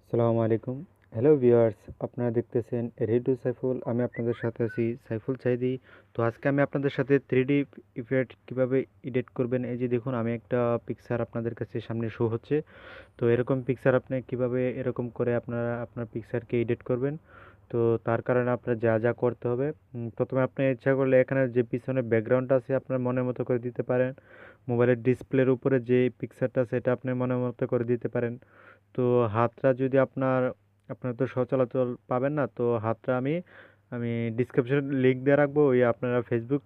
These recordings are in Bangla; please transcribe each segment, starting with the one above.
আসসালামু আলাইকুম। হ্যালো ভিউয়ার্স আপনারা দেখতেছেন রেডিও সাইফুল আমি আপনাদের সাথে আছি সাইফুল চাইদি তো আজকে আমি আপনাদের সাথে থ্রি ডি ইফেক্ট কীভাবে এডিট করবেন, এই যে দেখুন, আমি একটা পিকচার আপনাদের কাছে সামনে শো হচ্ছে। তো এরকম পিকচার আপনি কীভাবে এরকম করে আপনারা আপনার পিকচারকে এডিট করবেন, তো তার কারণে আপনার যা যা করতে হবে। প্রথমে আপনি ইচ্ছা করলে এখানে যে পিছনে ব্যাকগ্রাউন্ড আছে, আপনার মনের মতো করে দিতে পারেন। মোবাইলের ডিসপ্লের উপরে যে পিকচারটা সেটা আপনি মনের মতো করে দিতে পারেন। তো হাতটা যদি আপনার আপনার তো সচরাচর পাবেন না, তো হাতটা আমি আমি ডিসক্রিপশনে লিঙ্ক দিয়ে রাখব, ওই আপনারা ফেসবুক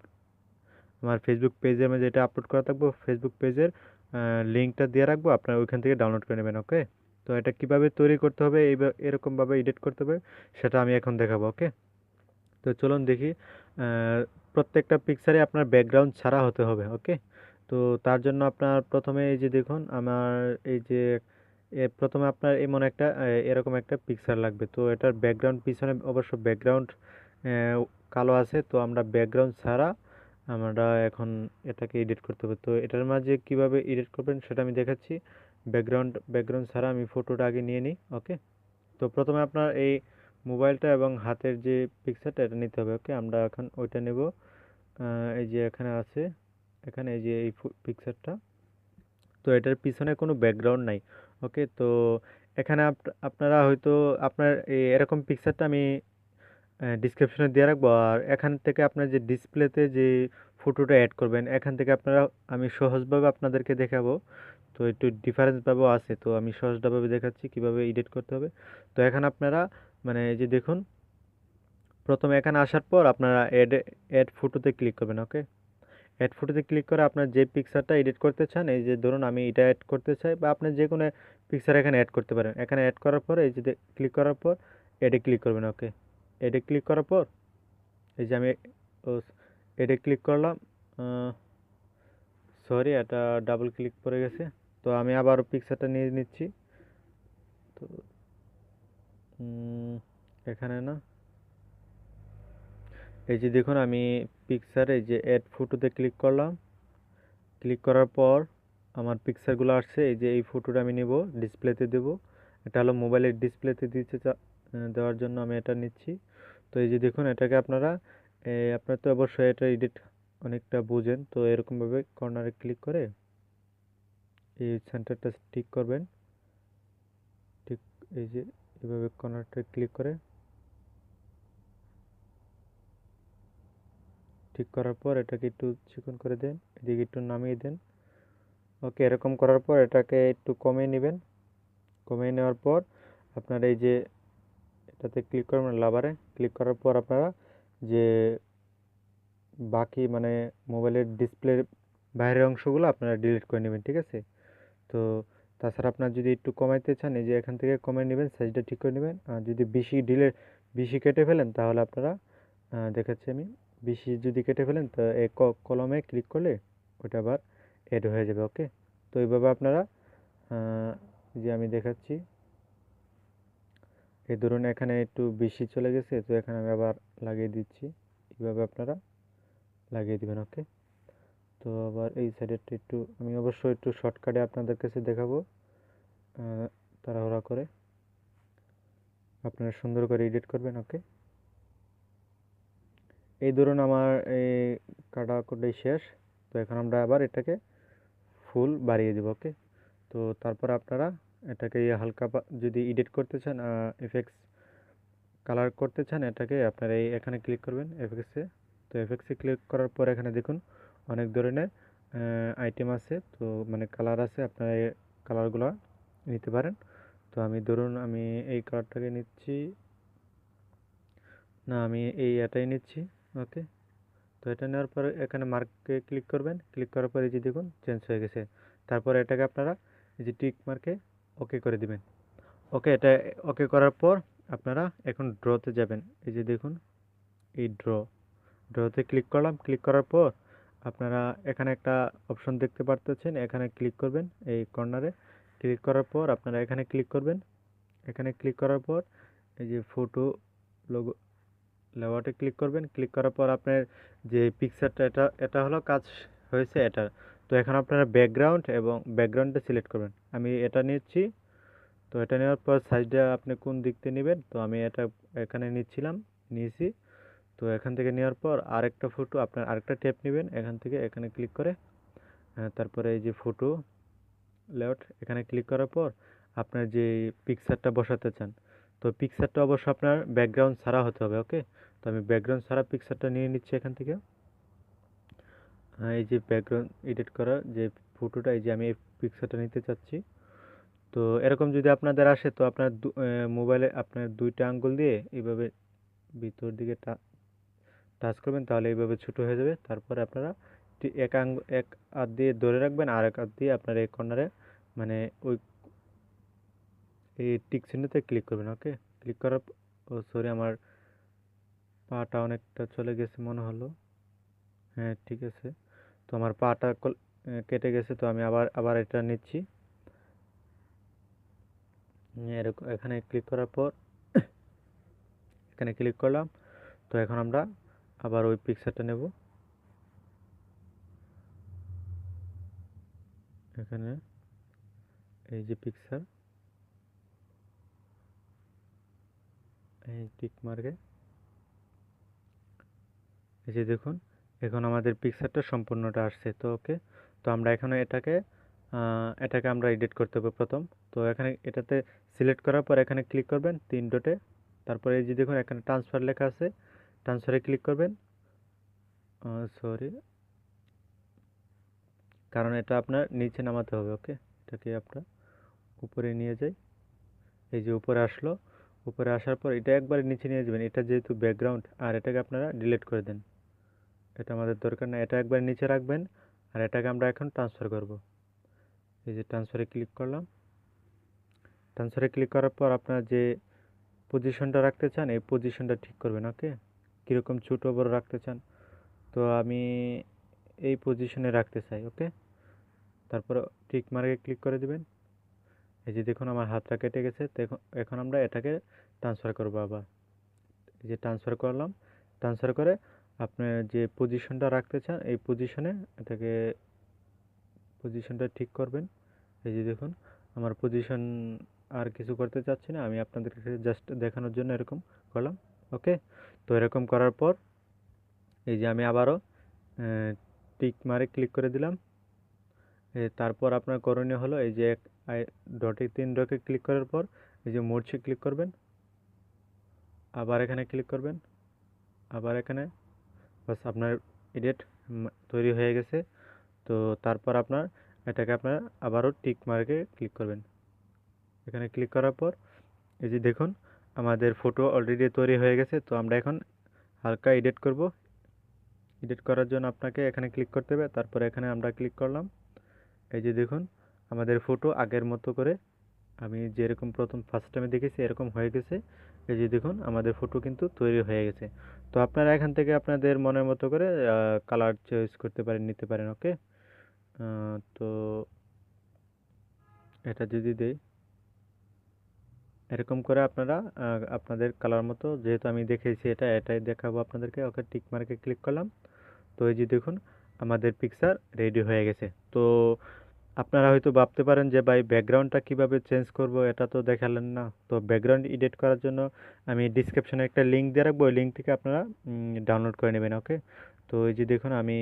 আমার ফেসবুক পেজে আমি যেটা আপলোড করা থাকব ফেসবুক পেজের লিঙ্কটা দিয়ে রাখব, আপনারা ওইখান থেকে ডাউনলোড করে নেবেন ওকে তো এটা কীভাবে তৈরি করতে হবে, এই এরকমভাবে এডিট করতে হবে, সেটা আমি এখন দেখাবো ওকে তো চলুন দেখি প্রত্যেকটা পিকচারে আপনার ব্যাকগ্রাউন্ড ছাড়া হতে হবে ওকে তো তার জন্য আপনার প্রথমে এই যে দেখুন, আমার এই যে প্রথমে আপনার এমন একটা এরকম একটা পিকচার লাগবে। তো এটার ব্যাকগ্রাউন্ড পিছনে অবশ্য ব্যাকগ্রাউন্ড কালো আছে। তো আমরা ব্যাকগ্রাউন্ড ছাড়া আমরা এখন এটাকে এডিট করতে হবে তো এটার মাঝে কীভাবে এডিট করবেন সেটা আমি দেখাচ্ছি। ব্যাকগ্রাউন্ড ব্যাকগ্রাউন্ড ছাড়া আমি ফটোটা আগে নিয়ে নিই ওকে তো প্রথমে আপনার এই মোবাইলটা এবং হাতের যে পিকচারটা এটা নিতে হবে ওকে আমরা এখন ওইটা নেব। এই যে এখানে আছে। এখানে এই যে এই পিকচারটা তো এটার পিছনে কোনো ব্যাকগ্রাউন্ড নাই ওকে তো এখানে আপ- আপনারা হয়তো আপনার এরকম পিকচারটা আমি ডিসক্রিপশনে দিয়ে রাখব। আর এখান থেকে আপনার যে ডিসপ্লেতে যে ফটোটা অ্যাড করবেন, এখান থেকে আপনারা, আমি সহজভাবে আপনাদেরকে দেখাবো। তো একটু ডিফারেন্সভাবেও আছে, তো আমি সহজভাবে দেখাচ্ছি কীভাবে এডিট করতে হবে। তো এখানে আপনারা মানে এই যে দেখুন, প্রথমে এখানে আসার পর আপনারা অ্যাড অ্যাড ফটোতে ক্লিক করবেন ওকে অ্যাড ফটোতে ক্লিক করে আপনার যে পিকচারটা এডিট করতে চান, এই যে ধরুন আমি এটা অ্যাড করতে চাই বা আপনি যে কোনো পিকচার এখানে অ্যাড করতে পারেন। এখানে অ্যাড করার পর, এই যে ক্লিক করার পর এডে ক্লিক করবেন ওকে এডে ক্লিক করার পর, এই যে আমি এডে ক্লিক করলাম সরি এটা ডাবল ক্লিক পড়ে গেছে। তো আমি আবার পিকচারটা নিয়ে নিচ্ছি। তো এখানে না, এই যে দেখুন আমি পিকচারে যে অ্যাড ফটোতে ক্লিক করলাম ক্লিক করার পর আমার পিকচারগুলো আসছে, এই যে এই ফটোটা আমি নেব ডিসপ্লেতে দেব। এটা হলো মোবাইলের ডিসপ্লেতে দিতে দেওয়ার জন্য আমি এটা নিচ্ছি। তো এই যে দেখুন, এটাকে আপনারা আপনার তো অবশ্যই এটা এডিট অনেকটা বুঝেন। তো এরকমভাবে কর্নারে ক্লিক করে এই সেন্টারটা ঠিক করবেন। ঠিক এই যে এভাবে কর্নারটা ক্লিক করে ঠিক করার পর এটাকে একটু চিকন করে দেন, এদিকে একটু নামিয়ে দেন। ওকে, এরকম করার পর এটাকে একটু কমিয়ে নেবেন। কমিয়ে নেওয়ার পর আপনার এই যে এটাতে ক্লিক করবেন লাভারে ক্লিক করার পর আপনারা যে বাকি মানে মোবাইলের ডিসপ্লের বাইরের অংশগুলো আপনারা ডিলিট করে নেবেন, ঠিক আছে? তো তাছাড়া আপনার যদি একটু কমাইতে চান, এই যে এখান থেকে কমিয়ে নেবেন সাইজটা ঠিক করে নেবেন। আর যদি বেশি ডিলে বেশি কেটে ফেলেন, তাহলে আপনারা দেখাচ্ছি আমি। বেশি যদি কেটে ফেলেন, তো এই কলমে ক্লিক করলে ওটা আবার এড হয়ে যাবে ওকে তো এইভাবে আপনারা যে আমি দেখাচ্ছি, এই ধরুন এখানে একটু বেশি চলে গেছে, তো এখানে আমি আবার লাগিয়ে দিচ্ছি। এইভাবে আপনারা লাগিয়ে দিবেন ওকে তো আবার এই সাইডেরটা একটু, আমি অবশ্যই একটু শর্টকাটে আপনাদের কাছে দেখাবো তাড়াহুড়া করে। আপনারা সুন্দর করে এডিট করবেন ওকে এই ধরুন আমার এই কাটাকুটি শেষ, তো এখন আমরা আবার এটাকে ফুল বাড়িয়ে দেবো ওকে তো তারপর আপনারা এটাকে হালকা যদি এডিট করতে চান এফেক্টস কালার করতে চান, এটাকে আপনারা এই এখানে ক্লিক করবেন এফেক্টসে তো এফেক্টসে ক্লিক করার পর এখানে দেখুন অনেক ধরনের আইটেম আছে, তো মানে কালার আছে, আপনারা এই কালারগুলো নিতে পারেন। তো আমি ধরুন আমি এই কালারটাকে নিচ্ছি, না আমি এই এটাই নিচ্ছি। ওকে তো এটা নেওয়ার পরে এখানে মার্কে ক্লিক করবেন। ক্লিক করার পরে যে দেখুন চেঞ্জ হয়ে গেছে। তারপর এটাকে আপনারা এই যে টিক মার্কে ওকে করে দিবেন। ওকে এটা ওকে করার পর আপনারা এখন ড্রতে যাবেন। এই যে দেখুন, এই ড্র ড্রতে ক্লিক করলাম। ক্লিক করার পর আপনারা এখানে একটা অপশন দেখতে পারতেছেন। এখানে ক্লিক করবেন এই কর্নারে ক্লিক করার পর আপনারা এখানে ক্লিক করবেন। এখানে ক্লিক করার পর এই যে ফটো লোগো লেআউটে ক্লিক করবেন। ক্লিক করার পর আপনার যে পিকচারটা এটা এটা হলো কাজ হয়েছে এটা। তো এখন আপনারা ব্যাকগ্রাউন্ড এবং ব্যাকগ্রাউন্ডটা সিলেক্ট করবেন। আমি এটা নিচ্ছি। তো এটা নেওয়ার পর সাইজটা আপনি কোন দিক থেকে নেবেন? তো আমি এটা এখানে নিচ্ছিলাম, নিয়েছি। তো এখান থেকে নেওয়ার পর আরেকটা ফটো আপনার আরেকটা ট্যাপ নেবেন এখান থেকে, এখানে ক্লিক করে। তারপরে এই যে ফটো লেআউট এখানে ক্লিক করার পর আপনার যে পিকচারটা বসাতে চান তো পিকচারটা অবশ্য আপনার ব্যাকগ্রাউন্ড ছাড়া হতে হবে ওকে তো আমি ব্যাকগ্রাউন্ড ছাড়া পিকচারটা নিয়ে নিচ্ছি এখান থেকে। এই যে ব্যাকগ্রাউন্ড এডিট করা যে ফটোটা এই যে আমি এই পিকচারটা নিতে চাচ্ছি। তো এরকম যদি আপনাদের আসে, তো আপনার মোবাইলে আপনার দুইটা আঙ্গুল দিয়ে এইভাবে ভিতর দিকে টাচ করবেন, তাহলে এইভাবে ছোটো হয়ে যাবে। তারপরে আপনারা এক আঙ্গ, এক হাত দিয়ে ধরে রাখবেন, আর এক হাত দিয়ে আপনার এই কর্নারে মানে ওই এই টিক চিহ্নতে ক্লিক করবেন ওকে ক্লিক করার ও সরি আমার পাটা অনেকটা চলে গেছে, মনে হলো। হ্যাঁ ঠিক আছে। তো আমার পাটা কেটে গেছে, তো আমি আবার আবার এটা নিচ্ছি। এরকম, এখানে ক্লিক করার পর এখানে ক্লিক করলাম। তো এখন আমরা আবার ওই পিকচারটা নেব। এখানে এই যে পিকচার এই টিক মার্কে এই যে দেখুন, এখন আমাদের পিকচারটা সম্পূর্ণটা আসছে, তো ওকে তো আমরা এখানে এটাকে এটাকে আমরা এডিট করতে হবে প্রথম। তো এখানে এটাতে সিলেক্ট করার পর এখানে ক্লিক করবেন তিন ডটে তারপরে এই যে দেখুন, এখানে ট্রান্সফার লেখা আছে। ট্রান্সফারে ক্লিক করবেন। সরি কারণ এটা আপনার নিচে নামাতে হবে ওকে এটাকে আপনার উপরে নিয়ে যাই। এই যে উপরে আসলো। উপরে আসার পর এটা একবারে নিচে নিয়ে যাবেন। এটা যেহেতু ব্যাকগ্রাউন্ড আর এটাকে আপনারা ডিলিট করে দেন। এটা আমাদের দরকার না এটা একবার নিচে রাখবেন, আর এটাকে আমরা এখন ট্রান্সফার করব। এই যে ট্রান্সফারে ক্লিক করলাম। ট্রান্সফারে ক্লিক করার পর আপনার যে পজিশনটা রাখতে চান, এই পজিশনটা ঠিক করবেন ওকে কীরকম ছোটো বড় রাখতে চান, তো আমি এই পজিশনে রাখতে চাই ওকে তারপর টিক মার্কে ক্লিক করে দিবেন। এই যে দেখুন আমার হাতটা কেটে গেছে এখন আমরা এটাকে ট্রান্সফার করব আবার। এই যে ট্রান্সফার করলাম ট্রান্সফার করে আপনার যে পজিশনটা রাখতে চান, এই পজিশনে এটাকে পজিশনটা ঠিক করবেন। এই যে দেখুন, আমার পজিশন আর কিছু করতে চাচ্ছি না, আমি আপনাদেরকে জাস্ট দেখানোর জন্য এরকম করলাম ওকে তো এরকম করার পর, এই যে আমি আবারও টিক মারে ক্লিক করে দিলাম। তারপর আপনার করণীয় হলো এই যে এক ডটে তিন ডটে ক্লিক করার পর এই যে মোর্চে ক্লিক করবেন। আবার এখানে ক্লিক করবেন। আবার এখানে। বাস আপনার এডিট তৈরি হয়ে গেছে। তো তারপর আপনার এটাকে আপনার আবারও টিক মার্কে ক্লিক করবেন। এখানে ক্লিক করার পর এই যে দেখুন, আমাদের ফটো অলরেডি তৈরি হয়ে গেছে। তো আমরা এখন হালকা এডিট করব। এডিট করার জন্য আপনাকে এখানে ক্লিক করতে হবে। তারপরে এখানে আমরা ক্লিক করলাম। এই যে দেখুন, আমাদের ফটো আগের মতো করে আমি যেরকম প্রথম ফার্স্ট টাইমে দেখেছি, এরকম হয়ে গেছে। এই যে দেখুন, আমাদের ফটো কিন্তু তৈরি হয়ে গেছে। তো আপনারা এখান থেকে আপনাদের মনের মতো করে কালার চয়েস করতে পারেন, নিতে পারেন ওকে তো এটা যদি দেই, এরকম করে আপনারা আপনাদের কালার মতো, যেহেতু আমি দেখেছি এটা, এটাই দেখাবো আপনাদেরকে ওকে টিক মার্কে ক্লিক করলাম। তো এই যে দেখুন, আমাদের পিকচার রেডি হয়ে গেছে। তো আপনারা হয়তো ভাবতে পারেন যে, ভাই ব্যাকগ্রাউন্ডটা কীভাবে চেঞ্জ করব, এটা তো দেখালেন না। তো ব্যাকগ্রাউন্ড এডিট করার জন্য আমি ডিসক্রিপশনে একটা লিঙ্ক দিয়ে রাখব। ওই লিঙ্ক থেকে আপনারা ডাউনলোড করে নেবেন ওকে তো এই যে দেখুন, আমি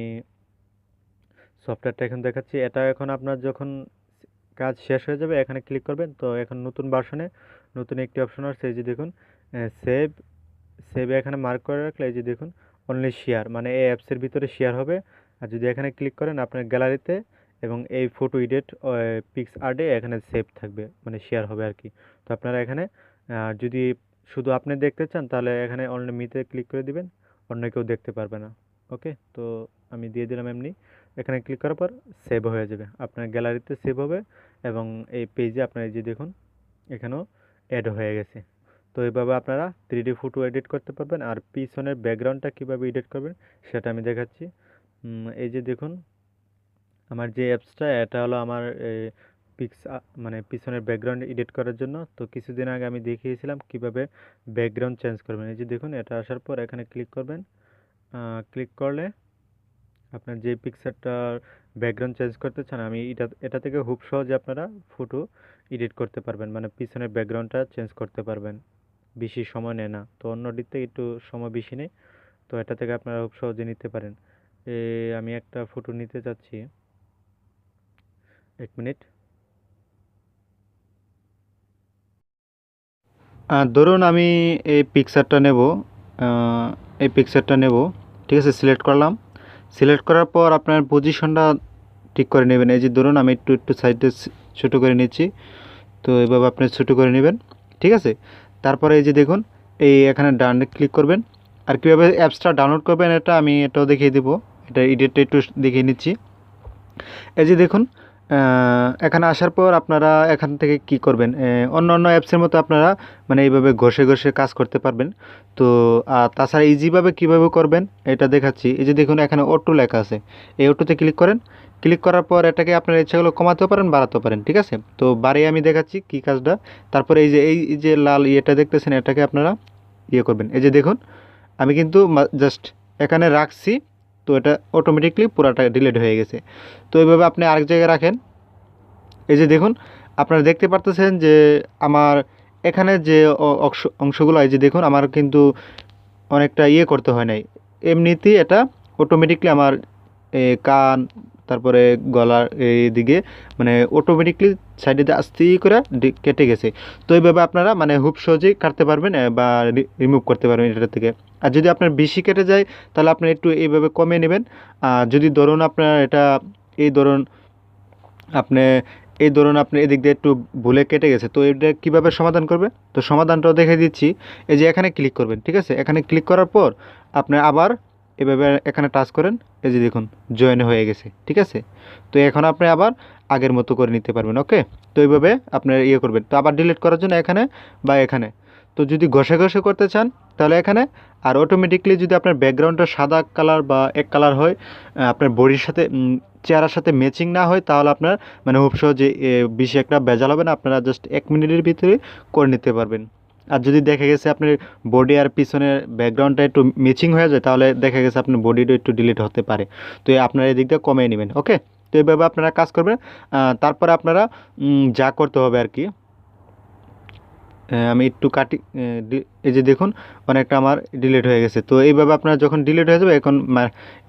সফটওয়্যারটা এখন দেখাচ্ছি। এটা এখন আপনার যখন কাজ শেষ হয়ে যাবে, এখানে ক্লিক করবেন। তো এখন নতুন ভার্সনে নতুন একটি অপশন আসছে। এই যে দেখুন সেভ সেভ এখানে মার্ক করে রাখলে, এই যে দেখুন অনলি শেয়ার মানে এই অ্যাপসের ভিতরে শেয়ার হবে। আর যদি এখানে ক্লিক করেন, আপনার গ্যালারিতে এবং এই ফটো এডিট পিক্স আর্টে এখানে সেভ থাকবে মানে শেয়ার হবে আর কি। তো আপনারা এখানে যদি শুধু আপনি দেখতে চান, তাহলে এখানে অন্য মিতে ক্লিক করে দিবেন, অন্য কেউ দেখতে পারবে না। ওকে তো আমি দিয়ে দিলাম এমনি। এখানে ক্লিক করার পর সেভ হয়ে যাবে। আপনার গ্যালারিতে সেভ হবে এবং এই পেজে আপনার এই যে দেখুন, এখানেও অ্যাড হয়ে গেছে। তো এইভাবে আপনারা থ্রি ডি ফটো এডিট করতে পারবেন। আর পিছনের ব্যাকগ্রাউন্ডটা কীভাবে এডিট করবেন, সেটা আমি দেখাচ্ছি। এই যে দেখুন আমার যে অ্যাপসটা এটা হলো আমার পিক্স মানে পিছনের ব্যাকগ্রাউন্ড এডিট করার জন্য। তো কিছুদিন আগে আমি দেখিয়েছিলাম কীভাবে ব্যাকগ্রাউন্ড চেঞ্জ করবেন। এই যে দেখুন, এটা আসার পর এখানে ক্লিক করবেন। ক্লিক করলে আপনার যে পিকচারটার ব্যাকগ্রাউন্ড চেঞ্জ করতে চান, আমি এটা এটা থেকে খুব সহজে আপনারা ফটো এডিট করতে পারবেন। মানে পিছনের ব্যাকগ্রাউন্ডটা চেঞ্জ করতে পারবেন। বেশি সময় নেয় না। তো অন্যটির থেকে একটু সময় বেশি নেয় তো এটা থেকে আপনারা খুব সহজে নিতে পারেন। এ, আমি একটা ফটো নিতে চাচ্ছি। এক মিনিট। ধরুন আমি এই পিকচারটা নেব এই পিকচারটা নেব, ঠিক আছে সিলেক্ট করলাম। সিলেক্ট করার পর আপনার পজিশনটা ঠিক করে নেবেন। এই যে ধরুন আমি একটু একটু সাইডে ছোটো করে নিচ্ছি, তো এভাবে আপনি ছোটো করে নেবেন, ঠিক আছে? তারপরে এই যে দেখুন, এই এখানে ডান ক্লিক করবেন। আর কীভাবে অ্যাপসটা ডাউনলোড করবেন এটা আমি এটাও দেখিয়ে দেবো। এটা এডিটটা একটু দেখিয়ে নিচ্ছি। এই যে দেখুন এখানে আসার পর আপনারা এখান থেকে কি করবেন? অন্য অন্য অ্যাপসের মতো আপনারা মানে এইভাবে ঘষে ঘষে কাজ করতে পারবেন। তো আর তাছাড়া ইজিভাবে কীভাবে করবেন? এটা দেখাচ্ছি। এই যে দেখুন, এখানে অটো লেখা আছে। এই অটোতে ক্লিক করেন। ক্লিক করার পর এটাকে আপনার ইচ্ছাগুলো কমাতেও পারেন, বাড়াতেও পারেন, ঠিক আছে? তো, বাড়িয়ে আমি দেখাচ্ছি কি কাজটা। তারপরে এই যে এই যে লাল ইয়েটা দেখতেছেন, এটাকে আপনারা ইয়ে করবেন। এই যে দেখুন, আমি কিন্তু জাস্ট এখানে রাখছি। তো এটা অটোমেটিকলি পুরাটা ডিলিট হয়ে গেছে। তো এইভাবে আপনি আরেক জায়গায় রাখেন। এই যে দেখুন, আপনারা দেখতে পারতেছেন যে আমার এখানে যে অংশ, অংশগুলো, এই যে দেখুন, আমার কিন্তু অনেকটা ইয়ে করতে হয় নাই। এমনিতেই এটা অটোমেটিকলি আমার কান তারপরে গলার এই দিকে মানে অটোমেটিকলি সাইডে আস্তেই করে কেটে গেছে। তো এইভাবে আপনারা মানে খুব সহজেই কাটতে পারবেন বা রিমুভ করতে পারবেন এটা থেকে। আর যদি আপনার বেশি কেটে যায়, তাহলে আপনি একটু এইভাবে কমিয়ে নেবেন। আর যদি ধরুন আপনার এটা এই ধরুন, আপনি এই ধরুন আপনি এদিক দিয়ে একটু ভুলে কেটে গেছে, তো এটা কীভাবে সমাধান করবে? তো সমাধানটাও দেখে দিচ্ছি। এই যে এখানে ক্লিক করবেন, ঠিক আছে? এখানে ক্লিক করার পর আপনি আবার এভাবে এখানে টাচ করেন এই যে দেখুন জয়েন হয়ে গেছে ঠিক আছে? তো এখন আপনি আবার আগের মতো করে নিতে পারবেন ওকে তো এইভাবে আপনার ইয়ে করবেন। তো আবার ডিলিট করার জন্য এখানে বা এখানে। তো যদি ঘষে ঘষে করতে চান তাহলে এখানে আর অটোমেটিকলি যদি আপনার ব্যাকগ্রাউন্ডটা সাদা কালার বা এক কালার হয় আপনার বডির সাথে চেহারার সাথে ম্যাচিং না হয় তাহলে আপনার মানে সহজে এ, বেশি একটা ভেজাল হবে না আপনারা জাস্ট এক মিনিটের ভিতরে করে নিতে পারবেন। আর যদি দেখা গেছে আপনার বডি আর পিছনের ব্যাকগ্রাউন্ডটা একটু ম্যাচিং হয়ে যায়, তাহলে দেখা গেছে আপনার বডিটা একটু ডিলিট হতে পারে। তো আপনারা এই দিকটা কমিয়ে নেবেন, ওকে? তো এইভাবে আপনারা কাজ করবেন। তারপরে আপনারা যা করতে হবে আর কি আমি একটু কাটি এই যে দেখুন, অনেকটা আমার ডিলিট হয়ে গেছে। তো এইভাবে আপনার যখন ডিলিট হয়ে যাবে, এখন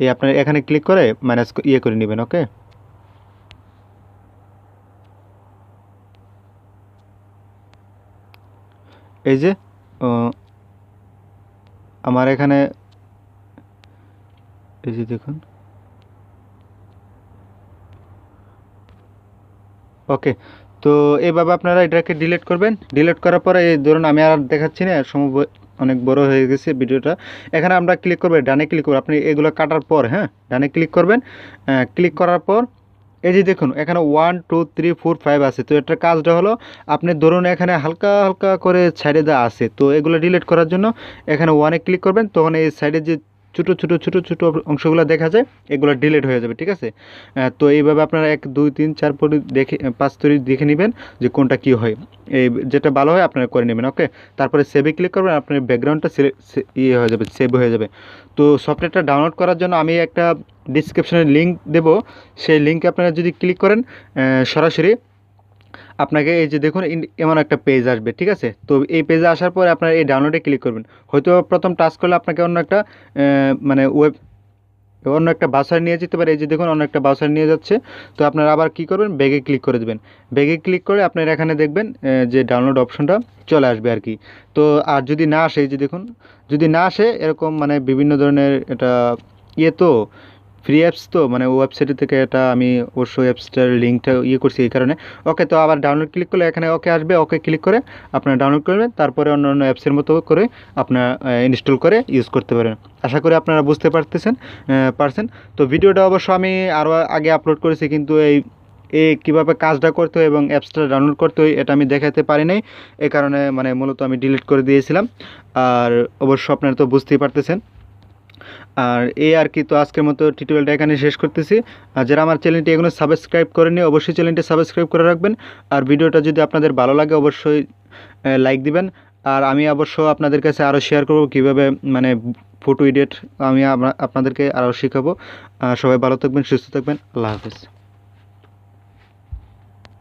এই আপনার এখানে ক্লিক করে মাইনাস ইয়ে করে নেবেন, ওকে? এই যে আমার এখানে, এই যে দেখুন। ওকে তো এইভাবে আপনারা এটাকে ডিলিট করবেন। ডিলিট করার পরে, এই ধরুন আমি আর দেখাচ্ছি না সম্ভব অনেক বড় হয়ে গেছে ভিডিওটা। এখানে আমরা ক্লিক করবেন ডানে ক্লিক করবেন আপনি এগুলো কাটার পর হ্যাঁ ডানে ক্লিক করবেন। ক্লিক করার পর এই যে দেখুন, এখানে one two three four five আছে। তো এটার কাজটা হলো, আপনি ধরুন এখানে হালকা হালকা করে সাইডে দেওয়া আছে, তো এগুলো ডিলিট করার জন্য এখানে ওয়ানে ক্লিক করবেন, তখন এই সাইডে যে ছোটো ছোটো ছোটো ছোটো অংশগুলো দেখা যায়, এগুলো ডিলিট হয়ে যাবে, ঠিক আছে? তো এইভাবে আপনারা এক, দুই, তিন, চার পরে দেখে, পাঁচ তরি দেখে নেবেন যে কোনটা কি হয়। এই যেটা ভালো হয় আপনারা করে নেবেন ওকে তারপরে সেভে ক্লিক করবেন, আপনার ব্যাকগ্রাউন্ডটা ইয়ে হয়ে যাবে সেভ হয়ে যাবে। তো সফটওয়্যারটা ডাউনলোড করার জন্য আমি একটা ডিসক্রিপশনে লিঙ্ক দেব। সেই লিঙ্কে আপনারা যদি ক্লিক করেন সরাসরি আপনাকে এই যে দেখুন এমন একটা পেজ আসবে, ঠিক আছে? তো এই পেজে আসার পর আপনারা এই ডাউনলোডে ক্লিক করবেন। হয়তো প্রথম টাচ করলে আপনাকে অন্য একটা মানে ওয়েব অন্য একটা বাসার নিয়ে যেতে পারে। এই যে দেখুন, অন্য একটা বাসার নিয়ে যাচ্ছে। তো আপনারা আবার কি করবেন? ব্যাগে ক্লিক করে দেবেন। ব্যাগে ক্লিক করে আপনারা এখানে দেখবেন যে ডাউনলোড অপশনটা চলে আসবে আর কি। তো আর যদি না আসে, এই যে দেখুন, যদি না আসে, এরকম মানে বিভিন্ন ধরনের এটা ইয়ে তো ফ্রি অ্যাপস তো মানে ওয়েবসাইট থেকে এটা আমি অবশ্যই অ্যাপসটার লিঙ্কটা ইয়ে করছি এই কারণে। ওকে, তো আবার ডাউনলোড ক্লিক করলে এখানে ওকে আসবে, ওকে ক্লিক করে আপনারা ডাউনলোড করবেন, তারপরে অন্য অন্য অ্যাপসের মতো করে আপনারা ইনস্টল করে ইউজ করতে পারেন। আশা করি আপনারা বুঝতে পারতেছেন পারছেন। তো ভিডিওটা অবশ্য আমি আরও আগে আপলোড করেছি, কিন্তু এই, এ কীভাবে কাজটা করতে হয় এবং অ্যাপসটা ডাউনলোড করতে হয় এটা আমি দেখাতে পারি নাই। এ কারণে মানে মূলত আমি ডিলিট করে দিয়েছিলাম। আর অবশ্য আপনারা তো বুঝতেই পারতেছেন। আর এই আর কি তো আজকের মতো টিউটোরিয়ালটা এখানে শেষ করতেছি। আর যারা আমার চ্যানেলটি এখনও সাবস্ক্রাইব করেনি অবশ্যই চ্যানেলটি সাবস্ক্রাইব করে রাখবেন। আর ভিডিওটা যদি আপনাদের ভালো লাগে, অবশ্যই লাইক দিবেন। আর আমি অবশ্য আপনাদের কাছে আরও শেয়ার করব কীভাবে মানে ফটো এডিট আমি আপনাদেরকে আরও শেখাবো। সবাই ভালো থাকবেন, সুস্থ থাকবেন। আল্লাহ হাফিজ।